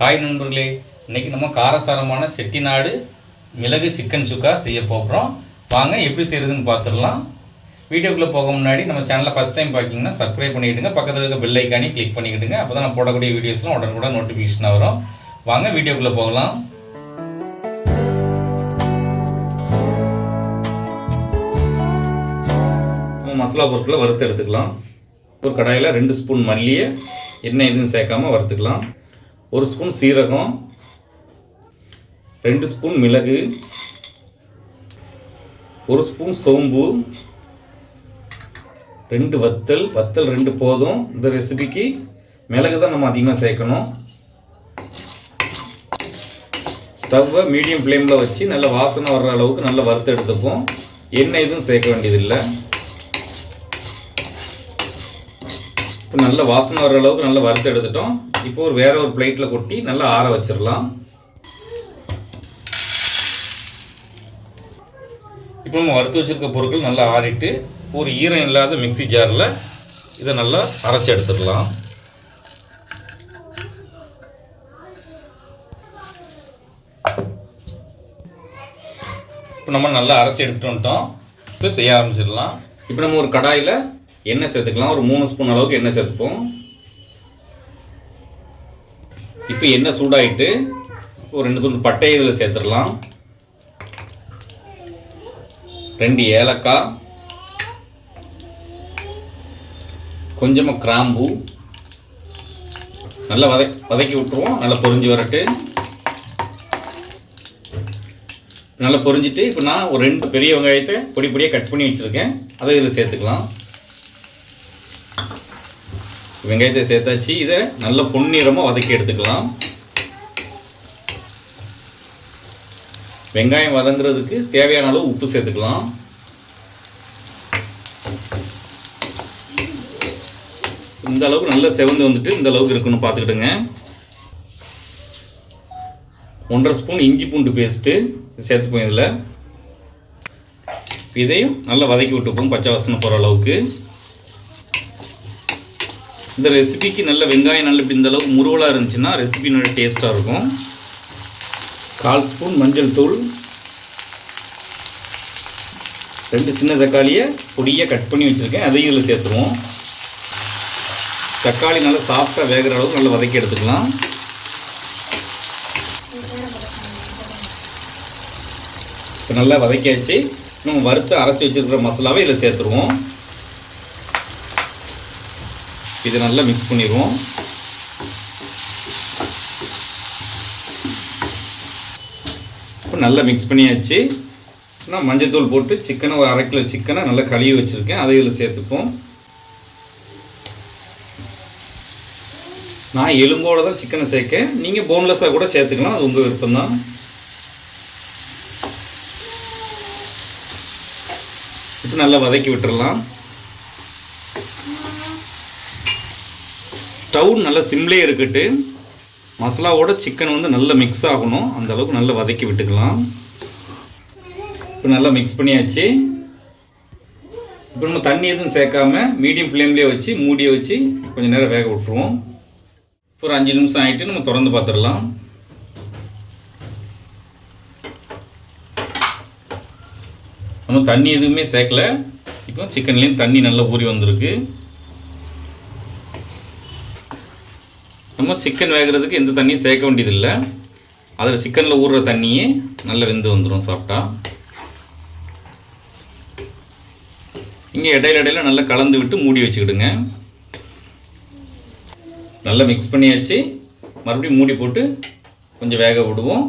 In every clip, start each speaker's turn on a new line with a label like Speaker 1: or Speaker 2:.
Speaker 1: Hi நண்பர்களே இன்றைக்கி நம்ம காரசாரமான செட்டிநாடு மிளகு சிக்கன் சுக்கா செய்ய போகிறோம் வாங்க எப்படி செய்கிறதுன்னு பார்த்துடலாம் வீடியோக்குள்ளே போக முன்னாடி நம்ம சேனலை ஃபஸ்ட் டைம் பார்க்கிங்கன்னா சப்ஸ்கிரைப் பண்ணிக்கிட்டுங்க பக்கத்தில் இருக்க பெல் ஐக்கானே கிளிக் பண்ணிக்கிடுங்க. அப்போ தான் நான் போடக்கூடிய வீடியோஸ்லாம் உடனுக்குடன் நோட்டிஃபிகேஷன் வரும். வாங்க வீடியோக்குள்ளே போகலாம். நம்ம மசாலா பொருட்களை வறுத்து எடுத்துக்கலாம். ஒரு கடாயில் ரெண்டு ஸ்பூன் மல்லியை எண்ணெய் எதுவும் சேர்க்காம வறுத்துக்கலாம். ஒரு ஸ்பூன் சீரகம் ரெண்டு ஸ்பூன் மிளகு ஒரு ஸ்பூன் சோம்பு ரெண்டு வத்தல் வத்தல் ரெண்டு போதும். இந்த ரெசிபிக்கு மிளகு தான் நம்ம அதிகமாக சேர்க்கணும். ஸ்டவ்வை மீடியம் ஃப்ளேமில் வச்சு நல்ல வாசனை வர்ற அளவுக்கு நல்லா வறுத்து எடுத்துப்போம். எண்ணெய் எதுவும் சேர்க்க வேண்டியதில்லை. இப்போ நல்ல வாசனை வர்ற அளவுக்கு நல்லா வறுத்து எடுத்துட்டோம். இப்போ ஒரு வேற ஒரு பிளேட்டில் கொட்டி நல்லா ஆற வச்சிடலாம். இப்போ நம்ம வறுத்து வச்சிருக்க பொருட்கள் நல்லா ஆறிட்டு ஒரு ஈரம் இல்லாத மிக்ஸி ஜாரில் இதை நல்லா அரைச்சி எடுத்துடலாம். இப்போ நம்ம நல்லா அரைச்சி எடுத்துகிட்டு வந்துட்டோம். இப்போ செய்ய ஆரம்பிச்சிடலாம். இப்போ நம்ம ஒரு கடாயில் எண்ணெய் சேர்த்துக்கலாம். ஒரு மூணு ஸ்பூன் அளவுக்கு எண்ணெய் சேர்த்துப்போம். இப்போ எண்ணெய் சூடாகிட்டு ஒரு ரெண்டு துண்டு பட்டை இதில் சேர்த்துடலாம். ரெண்டு ஏலக்காய். கொஞ்சமாக கிராம்பு. நல்லா வதக் வதக்கி விட்டுருவோம். நல்லா பொரிஞ்சு வரட்டு. நல்லா பொரிஞ்சிட்டு இப்போ நான் ஒரு ரெண்டு பெரிய வெங்காயத்தை பொடி பொடியாக கட் பண்ணி வச்சுருக்கேன். அதை இதில் சேர்த்துக்கலாம். வெங்காயத்தை சேர்த்தாச்சு. இதை நல்ல பொன்னிறமாக வதக்கி எடுத்துக்கலாம். வெங்காயம் வதங்குறதுக்கு தேவையான அளவு உப்பு சேர்த்துக்கலாம். இந்த அளவுக்கு நல்லா செவந்து வந்துட்டு இந்த அளவுக்கு இருக்கணும் பார்த்துக்கிட்டுங்க ஒன்றரை ஸ்பூன் இஞ்சி பூண்டு பேஸ்ட்டு சேர்த்துப்போம் இதில். இதையும் நல்லா வதக்கி விட்டுப்போம் பச்சை வாசனை போகிற அளவுக்கு. இந்த ரெசிபிக்கு நல்ல வெங்காயம் நல்ல இப்படி இந்த அளவுக்கு முருவலாக இருந்துச்சுன்னா ரெசிபி நல்ல டேஸ்ட்டாக இருக்கும். கால் ஸ்பூன் மஞ்சள் தூள். ரெண்டு சின்ன தக்காளியை பொடியாக கட் பண்ணி வச்சுருக்கேன். அதையும் இதில் சேர்த்துருவோம். தக்காளி நல்லா சாஃப்டாக வேகிற அளவுக்கு நல்லா வதக்கி எடுத்துக்கலாம். இப்போ நல்லா வதக்கியாச்சு. நம்ம வறுத்து அரைச்சி வச்சுருக்கிற மசாலாவை இதில் சேர்த்துருவோம். இதை நல்லா மிக்ஸ் பண்ணிடுவோம். இப்போ நல்லா மிக்ஸ் பண்ணியாச்சு. நான் மஞ்சத்தூள் போட்டு சிக்கனை ஒரு அரை கிலோ சிக்கனை நல்லா கழுவி வச்சுருக்கேன். அதை இதில் சேர்த்துப்போம். நான் எலும்போடு தான் சிக்கனை சேர்க்கேன். நீங்கள் போன்லெஸ்ஸாக கூட சேர்த்துக்கலாம். அது உங்கள் விருப்பம்தான். இப்போ நல்லா வதக்கி விட்டுறலாம். ஸ்டவ் நல்லா சிம்லேயே இருக்கட்டு. மசாலாவோட சிக்கன் வந்து நல்லா மிக்ஸ் ஆகணும். அந்த அளவுக்கு நல்லா வதக்கி விட்டுக்கலாம். இப்போ நல்லா மிக்ஸ் பண்ணியாச்சு. இப்போ நம்ம தண்ணி எதுவும் சேர்க்காம மீடியம் ஃப்ளேம்லேயே வச்சு மூடியை வச்சு கொஞ்சம் நேரம் வேக விட்டுருவோம். இப்போ ஒரு அஞ்சு நிமிஷம் ஆகிட்டு நம்ம திறந்து பார்த்துடலாம் நம்ம தண்ணி எதுவுமே சேர்க்கல. இப்போ சிக்கன்லேயும் தண்ணி நல்லா ஊறி வந்திருக்கு. நம்ம சிக்கன் வேகிறதுக்கு எந்த தண்ணியும் சேர்க்க வேண்டியதில்லை. அதில் சிக்கனில் ஊறுற தண்ணியே நல்லா வெந்து வந்துடும் சாப்பிட்டா இங்கே இடையில இடையில நல்லா கலந்து விட்டு மூடி வச்சுக்கிடுங்க. நல்லா மிக்ஸ் பண்ணியாச்சு. மறுபடியும் மூடி போட்டு கொஞ்சம் வேக விடுவோம்.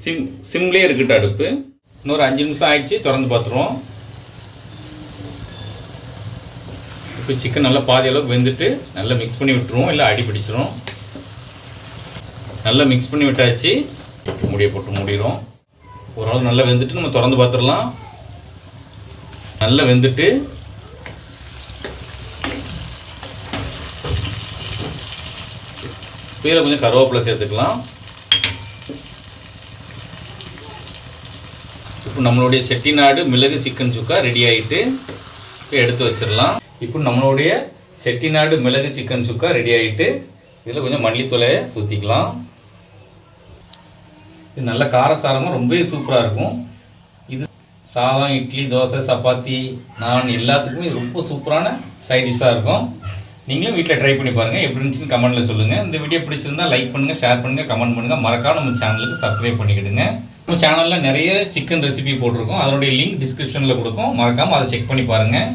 Speaker 1: சிம் சிம்லேயே இருக்கட்டும் அடுப்பு. இன்னொரு அஞ்சு நிமிஷம் ஆயிடுச்சு திறந்து பார்த்துருவோம். இப்போ சிக்கன் நல்லா பாதி அளவுக்கு வெந்துட்டு நல்லா மிக்ஸ் பண்ணி விட்டுருவோம் இல்லை அடி பிடிச்சிரும். நல்லா மிக்ஸ் பண்ணி விட்டாச்சு. மூடியை போட்டு மூடிடும் ஓரளவு நல்லா வெந்துட்டு நம்ம திறந்து பார்த்துடலாம். நல்லா வெந்துட்டு. இதில் கொஞ்சம் கருவேப்பிலை சேர்த்துக்கலாம். இப்போ நம்மளுடைய செட்டிநாடு மிளகு சிக்கன் சுக்கா ரெடி ஆகிட்டு இப்போ எடுத்து வச்சிடலாம். இப்போ நம்மளுடைய செட்டிநாடு மிளகு சிக்கன் சுக்கா ரெடி ஆகிட்டு இதில் கொஞ்சம் மல்லித்தூளையை ஊற்றிக்கலாம் இது நல்ல காரசாரமாக ரொம்பவே சூப்பராக இருக்கும். இது சாதம் இட்லி தோசை சப்பாத்தி நான் எல்லாத்துக்குமே இது ரொம்ப சூப்பரான சைட் டிஷ்ஷாக இருக்கும். நீங்களும் வீட்டில் ட்ரை பண்ணி பாருங்கள் எப்படி இருந்துச்சுன்னு கமெண்ட்டில் சொல்லுங்கள் இந்த வீடியோ பிடிச்சிருந்தால் லைக் பண்ணுங்கள் ஷேர் பண்ணுங்கள் கமெண்ட் பண்ணுங்கள் மறக்காம நம்ம சேனலுக்கு சப்ஸ்கிரைப் பண்ணிக்கிடுங்க. நம்ம சேனலில் நிறைய சிக்கன் ரெசிபி போட்டிருக்கோம். அதனுடைய லிங்க் டிஸ்கிரிப்ஷனில் கொடுக்கும். மறக்காமல் அதை செக் பண்ணி பாருங்கள்